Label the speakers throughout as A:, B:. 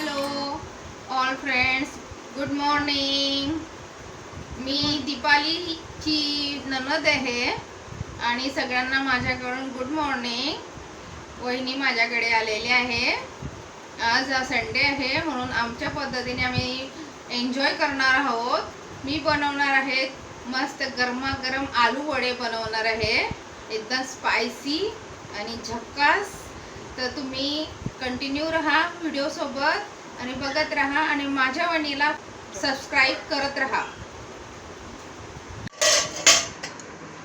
A: Hello all friends good morning मी दीपालीची ननद आहे आणि सगळ्यांना माझ्याकडून गुड मॉर्निंग वहिनी माझ्याकडे आलेली आहे. आज संडे आहे म्हणून आमच्या पद्धतीने आम्ही एन्जॉय करणार आहोत. मी बनवणार आहे मस्त गरमागरम आलू वडे बनवणार आहे. एकदम स्पायसी आणि झक्कास. तर तुम्ही कंटिन्यू राहा व्हिडिओसोबत आणि बघत राहा आणि माझ्या वणीला सबस्क्राईब करत राहा.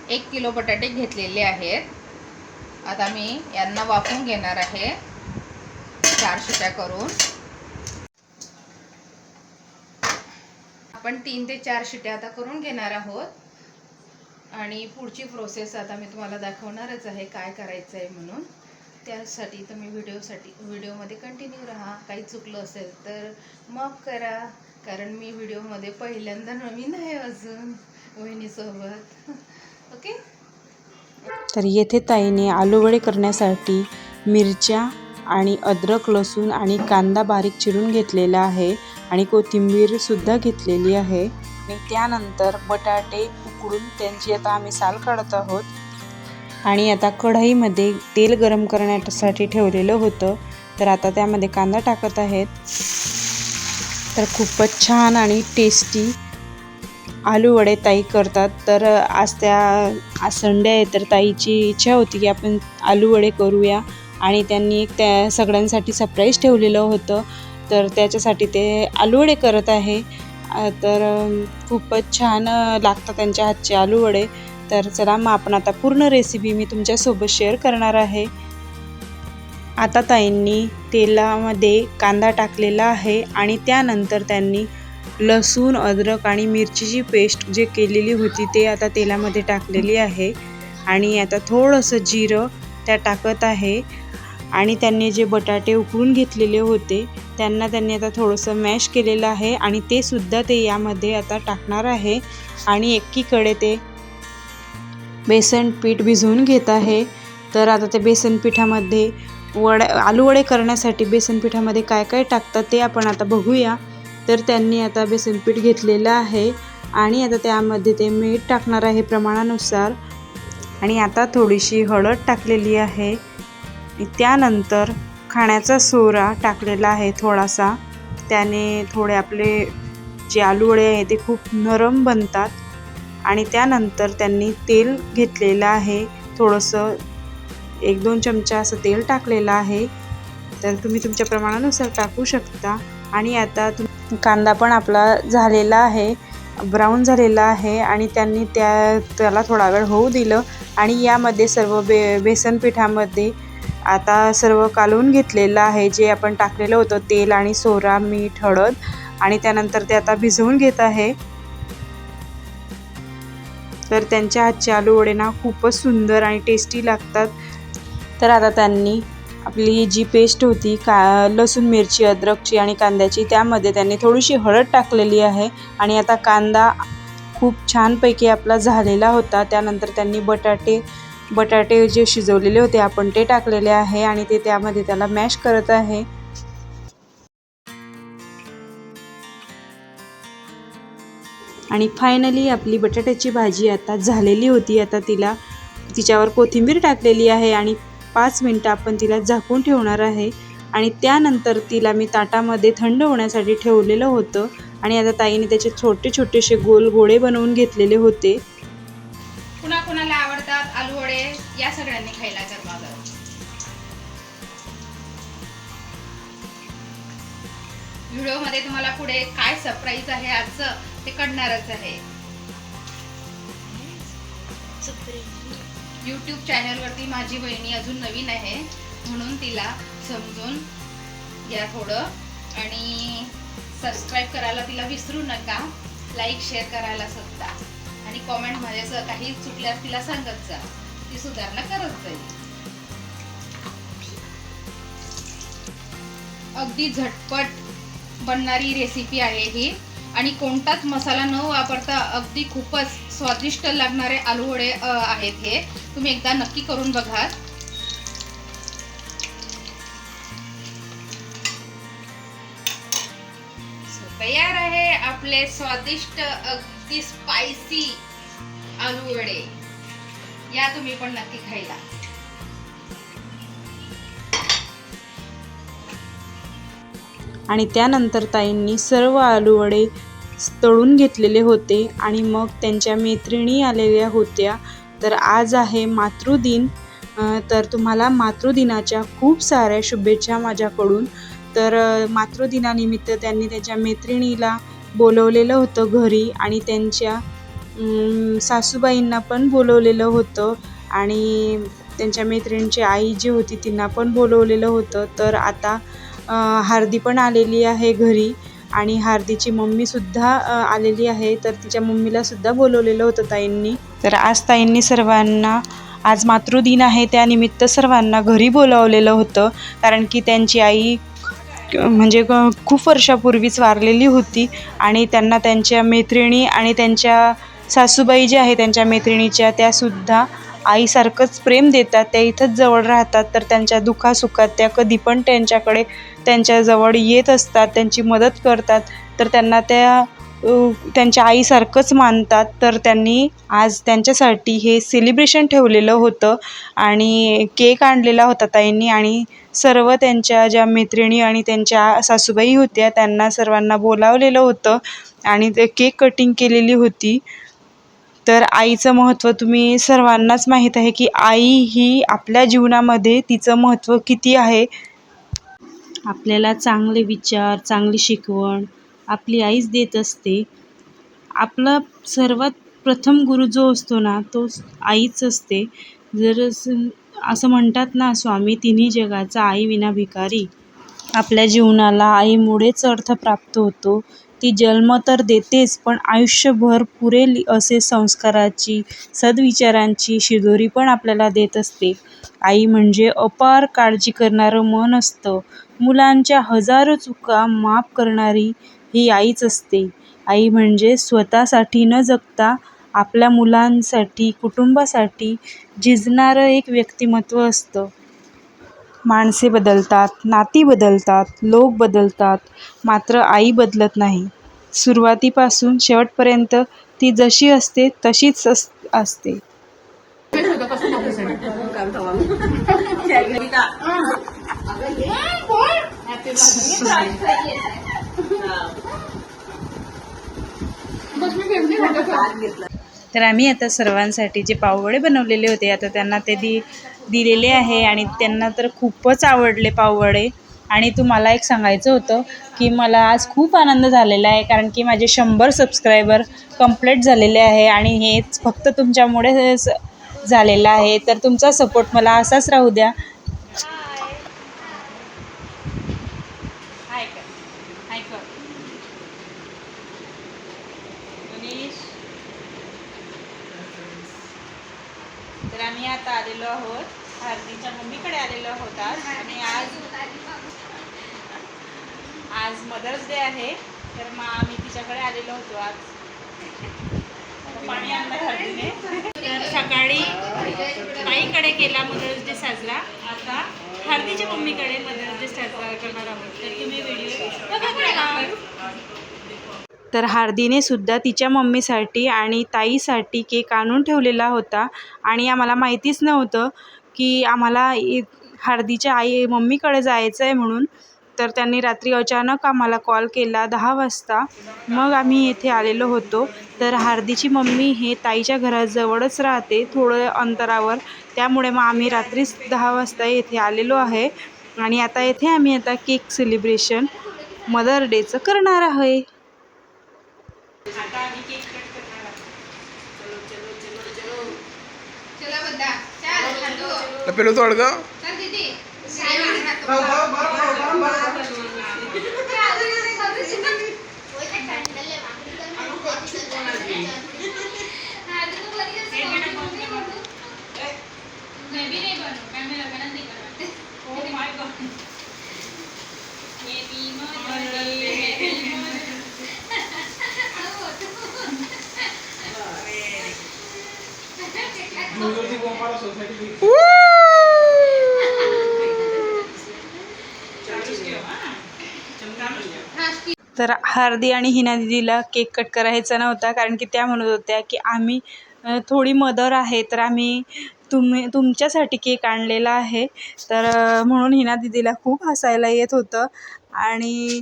A: एक किलो बटाटे घेतलेले आहेत. आता मी यांना वापरून घेणार आहे. चार शिट्या करून. आपण तीन ते चार शिट्या आता करून घेणार आहोत. आणि पुढची प्रोसेस आता मी तुम्हाला दाखवणारच आहे काय करायचं आहे म्हणून. त्यासाठी तुम्ही व्हिडिओसाठी व्हिडिओमध्ये कंटिन्यू राहा. काही चुकलं असेल तर माफ करा. कारण मी व्हिडिओमध्ये पहिल्यांदा नवीन आहे अजून वहिनीसोबत. ओके
B: तर येथे ताईने आलूवडे करण्यासाठी मिरच्या आणि अद्रक लसूण आणि कांदा बारीक चिरून घेतलेला आहे आणि कोथिंबीरसुद्धा घेतलेली आहे. आणि त्यानंतर बटाटे उकडून त्यांची आता आम्ही साल काढत आहोत. आणि आता कढईमध्ये तेल गरम करण्यासाठी ठेवलेलं होतं. तर आता त्यामध्ये कांदा टाकत आहेत. तर खूपच छान आणि टेस्टी आलू वडे ताई करतात. तर आज त्या आज संडे आहे तर ताईची इच्छा होती की आपण आलू वडे करूया. आणि त्यांनी एक त्या सगळ्यांसाठी सरप्राईज ठेवलेलं होतं. तर त्याच्यासाठी ते आलू वडे करत आहे. तर खूपच छान लागतं लागतात त्यांच्या हातचे आलू वडे. तर चला मग आपण आता पूर्ण रेसिपी मी तुमच्यासोबत शेअर करणार आहे. आता ताईंनी तेलामध्ये कांदा टाकलेला आहे आणि त्यानंतर त्यांनी लसूण अद्रक आणि मिरचीची पेस्ट जे केलेली होती ते आता तेलामध्ये टाकलेली आहे. आणि आता थोडंसं जिरं त्या टाकत आहे. आणि त्यांनी जे बटाटे उकळून घेतलेले होते त्यांना त्यांनी आता थोडंसं मॅश केलेलं आहे आणि ते सुद्धा ते यामध्ये आता टाकणार आहे. आणि एकीकडे ते बेसन पीठ भिजवून घेत आहे. तर आता ते बेसन पिठामध्ये वड्या आलू वडे करण्यासाठी बेसन पिठामध्ये काय काय टाकतात ते आपण आता बघूया. तर त्यांनी आता बेसन पीठ घेतलेलं आहे आणि आता त्यामध्ये ते मीठ टाकणार आहे प्रमाणानुसार. आणि आता थोडीशी हळद टाकलेली आहे. त्यानंतर खाण्याचा सोरा टाकलेला आहे थोडासा. त्याने थोडे आपले जे आलू वडे आहे ते खूप नरम बनतात. आणि त्यानंतर त्यांनी तेल घेतलेलं आहे. थोडंसं एक दोन चमचा असं तेल टाकलेलं आहे. तर तुम्ही तुमच्या प्रमाणानुसार टाकू शकता. आणि आता तुम कांदा पण आपला झालेला आहे. ब्राऊन झालेला आहे आणि त्यांनी त्या त्याला थोडा वेळ होऊ दिलं. आणि यामध्ये सर्व बे बेसन पिठामध्ये आता सर्व कालवून घेतलेलं आहे. जे आपण टाकलेलं होतं तेल आणि सोरा मीठ हळद. आणि त्यानंतर ते आता भिजवून घेत आहे. तर त्यांच्या हातचे आलू वडे ना खूपच सुंदर आणि टेस्टी लागतात. तर आता त्यांनी आपली जी पेस्ट होती का लसूण मिरची अद्रकची आणि कांद्याची त्यामध्ये त्यांनी थोडीशी हळद टाकलेली आहे. आणि आता कांदा खूप छानपैकी आपला झालेला होता. त्यानंतर त्यांनी बटाटे बटाटे जे शिजवलेले होते आपण ते टाकलेले आहे आणि ते त्यामध्ये त्याला मॅश करत आहे. आणि फायनली आपली बटाट्याची भाजी आता झालेली होती. आता तिला तिच्यावर कोथिंबीर टाकलेली आहे आणि पाच मिनटं आपण तिला झाकून ठेवणार आहे. आणि त्यानंतर तिला मी ताटामध्ये थंड होण्यासाठी ठेवलेलं होतं. आणि आता ताईने त्याचे छोटे छोटेसे गोल गोळे बनवून घेतलेले होते.
A: कुणा कुणाला आवडतात आलू वडे? या सगळ्यांनी खायला गरमागरम व्हिडिओमध्ये तुम्हाला पुढे काय सरप्राईज आहे आजचं? ते कळणारच आहे. यूट्यूब चॅनलवरती माझी बहिणी अजून नवीन आहे म्हणून तिला समजून घ्या थोडं. आणि सबस्क्राईब करायला तिला विसरू नका लाईक शेअर करायला सुद्धा. आणि कॉमेंट असं काही चुकल्यास तिला सांगत जा. ती सुधारणा करत जाईल. अगदी झटपट बनणारी रेसिपी आहे ही. आणि कोणताच मसाला न वापरता अगदी खूपच स्वादिष्ट लागणारे आलू वडे आहेत हे. तुम्ही एकदा नक्की करून बघा तयार आहे आपले स्वादिष्ट अगदी स्पायसी आलू वडे या तुम्ही पण नक्की खायला.
B: आणि त्यानंतर ताईंनी सर्व आलूवडे तळून घेतलेले होते आणि मग त्यांच्या मैत्रिणी आलेल्या होत्या. तर आज आहे मातृदिन. तर तुम्हाला मातृदिनाच्या खूप साऱ्या शुभेच्छा माझ्याकडून. तर मातृदिनानिमित्त त्यांनी त्यांच्या मैत्रिणीला बोलवलेलं होतं घरी आणि त्यांच्या सासूबाईंना पण बोलवलेलं होतं. आणि त्यांच्या मैत्रिणीची आई जी होती तिना पण बोलवलेलं होतं. तर आता हार्दी पण आलेली आहे घरी. आणि हार्दीची मम्मीसुद्धा आलेली आहे. तर तिच्या मम्मीलासुद्धा बोलवलेलं होतं ताईंनी. तर आज ताईंनी सर्वांना आज मातृदिन आहे त्यानिमित्त सर्वांना घरी बोलावलेलं होतं. कारण की त्यांची आई म्हणजे खूप वर्षापूर्वीच वारलेली होती. आणि त्यांना त्यांच्या मैत्रिणी आणि त्यांच्या सासूबाई ज्या आहे त्यांच्या मैत्रिणीच्या त्यासुद्धा आईसारखंच प्रेम देतात त्या इथंच जवळ राहतात तर त्यांच्या दुःखासुखात त्या कधी पण त्यांच्याकडे त्यांच्याजवळ येत असतात त्यांची मदत करतात तर त्यांना त्या त्यांच्या आईसारखंच मानतात तर त्यांनी आज त्यांच्यासाठी हे सेलिब्रेशन ठेवलेलं होतं आणि केक आणलेला होता ताईंनी आणि सर्व त्यांच्या ज्या मैत्रिणी आणि त्यांच्या सासूबाई होत्या त्यांना सर्वांना बोलावलेलं होतं आणि ते केक कटिंग केलेली होती. तर आईचं महत्त्व तुम्ही सर्वांनाच माहीत आहे की आई ही आपल्या जीवनामध्ये तिचं महत्त्व किती आहे? आपल्याला चांगले विचार चांगली शिकवण आपली आईच देत असते. आपला सर्वात प्रथम गुरु जो असतो ना तो आईच असते. जर असं असं म्हणतात ना स्वामी तिन्ही जगाचा आई विना भिकारी. आपल्या जीवनाला आईमुळेच अर्थ प्राप्त होतो. ती जन्म तर देतेच पण आयुष्यभर पुरेल असे संस्काराची सद्विचारांची शिदोरी पण आपल्याला देत असते. आई म्हणजे अपार काळजी करणारं मन असतं. मुलांच्या हजारो चुका माफ करणारी ही आईच असते. आई म्हणजे स्वतःसाठी न जगता आपल्या मुलांसाठी कुटुंबासाठी झिजणारं एक व्यक्तिमत्व असतं. माणसे बदलतात नाती बदलतात लोक बदलतात मात्र आई बदलत नाही. सुरुवातीपासून शेवटपर्यंत ती जशी असते तशीच अस असते. तर आम्ही आता सर्वांसाठी जे पाववडे बनवलेले होते आता त्यांना ते दी दिलेले आहे आणि त्यांना तर खूपच आवडले पाववडे. आणि तुम्हाला एक सांगायचं होतं की मला आज खूप आनंद झालेला आहे कारण की माझे शंभर सबस्क्रायबर कंप्लीट झालेले आहे आणि हेच फक्त तुमच्यामुळे स- झालेलं आहे. तर तुमचा सपोर्ट मला असाच राहू द्या हाय कर हाय कर मनीष तर आम्ही आता आलेलो आहोत हार्दीच्या मम्मीकडे आलेलो आहोत आज आणि आज आज मदर्स डे आहे तर मग आम्ही तिच्याकडे आलेलो होतो आज. पाणी आणलं हळदीने. तर सकाळी ताईकडे केला मदर्स डे साजरा. आता हळदीच्या मम्मीकडे मदर्स डे साजरा करणार आहोत. तर तुम्ही व्हिडिओ तर हार्दीने सुद्धा तिच्या मम्मीसाठी आणि ताईसाठी केक आणून ठेवलेला होता. आणि आम्हाला माहितीच नव्हतं की आम्हाला हार्दीच्या आई मम्मीकडे जायचं आहे म्हणून. तर त्यांनी रात्री अचानक आम्हाला कॉल केला दहा वाजता. मग आम्ही येथे आलेलो होतो. तर हार्दीची मम्मी हे ताईच्या घराजवळच राहते थोडं अंतरावर. त्यामुळे मग आम्ही रात्रीच दहा वाजता येथे आलेलो आहे. आणि आता येथे आम्ही आता केक सेलिब्रेशन मदर डेचं करणार आहे.
A: चला बद्दा नाही
B: तर हार्दी आणि हिना दिदीला केक कट करायचा नव्हता कारण की त्या म्हणत होत्या की आम्ही थोडी मदर आहे तर आम्ही तुम्ही तुमच्यासाठी केक आणलेला आहे. तर म्हणून हिना दिदीला खूप हसायला येत होतं. आणि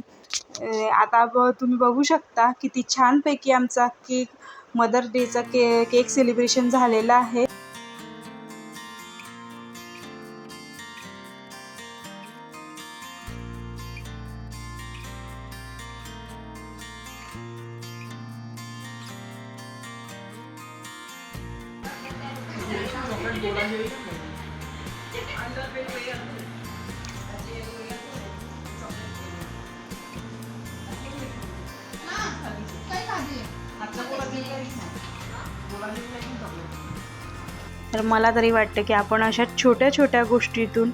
B: आता ब तुम्ही बघू शकता किती छानपैकी आमचा केक मदर डेचा के केक सेलिब्रेशन झालेला आहे. तर मला तरी वाटतं की आपण अशा छोट्या छोट्या गोष्टीतून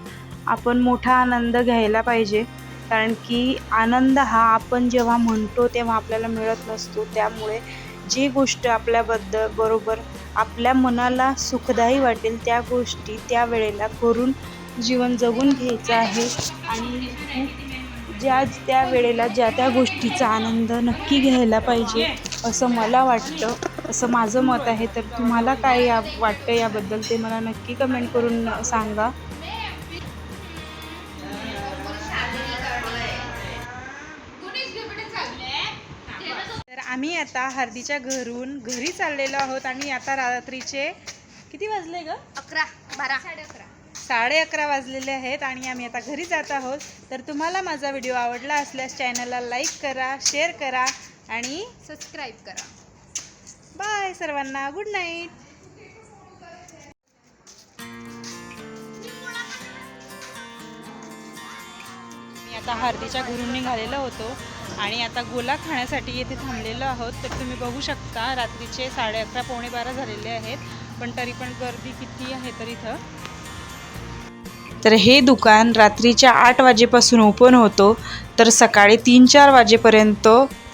B: आपण मोठा आनंद घ्यायला पाहिजे. कारण की आनंद हा आपण जेव्हा म्हणतो तेव्हा आपल्याला मिळत नसतो. त्यामुळे जी गोष्ट आपल्याबद्दल बरोबर आपल्या मनाला सुखदायी वाटेल त्या गोष्टी त्या वेळेला करून जीवन जगून घ्यायचं आहे. आणि ज्या त्या वेळेला ज्या त्या गोष्टीचा आनंद नक्की घ्यायला पाहिजे असं मला वाटतं. असं माझं मत आहे. तर तुम्हाला काय या वाटतं याबद्दल ते मला नक्की कमेंट करून सांगा. आम्ही आता हर्दीच्या घरून घरी चाललेलो आहोत आणि आता रात्रीचे किती वाजले ग?
A: अकरा बारा. साडे अकरा
B: साडे अकरा वाजलेले आहेत आणि आम्ही आता घरी जात आहोत. तर तुम्हाला माझा व्हिडिओ आवडला असल्यास चॅनलला लाईक करा शेअर करा आणि
A: सबस्क्राईब करा.
B: बाय सर्वांना. Good night. मी आता हळदीच्या घरून निघालेलो होतो. आणि आता गोला खाण्यासाठी येथे थांबलेलो आहोत. तर तुम्ही बघू शकता रात्रीचे साडे अकरा पावणे बारा झालेले आहेत. पण तरी पण गर्दी किती आहे तर इथं? तर हे दुकान रात्रीच्या आठ वाजेपासून ओपन होतो. तर सकाळी तीन चार वाजेपर्यंत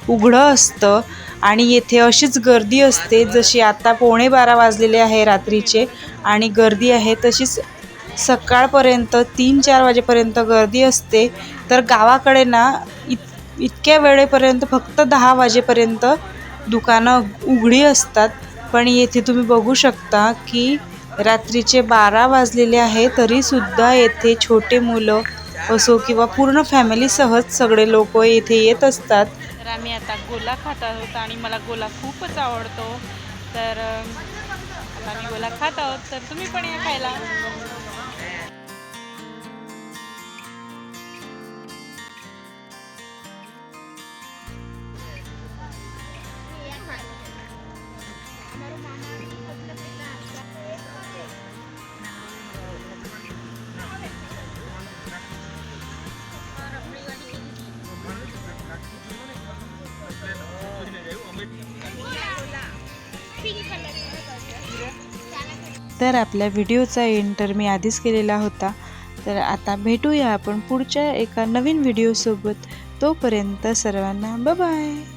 B: उघडं असतं आणि येथे अशीच गर्दी असते जशी आता पावणे बारा वाजलेले आहे रात्रीचे आणि गर्दी आहे तशीच सकाळपर्यंत तीन चार वाजेपर्यंत गर्दी असते. तर गावाकडे ना इत इतक्या वेळेपर्यंत फक्त दहा वाजेपर्यंत दुकानं उघडी असतात. पण येथे तुम्ही बघू शकता की रात्रीचे बारा वाजलेले आहे तरीसुद्धा येथे छोटे मुलं असो किंवा पूर्ण फॅमिलीसहज सगळे लोक येथे येत असतात. तर आम्ही आता गोला खात आहोत आणि मला गोला खूपच आवडतो. तर आम्ही गोला खात आहोत. तर तुम्ही पण या खायला. तर आपल्या व्हिडिओचा एंटर मी आधीच केलेला होता. तर आता भेटूया आपण पुढच्या एका नवीन व्हिडिओसोबत. तोपर्यंत सर्वांना बाय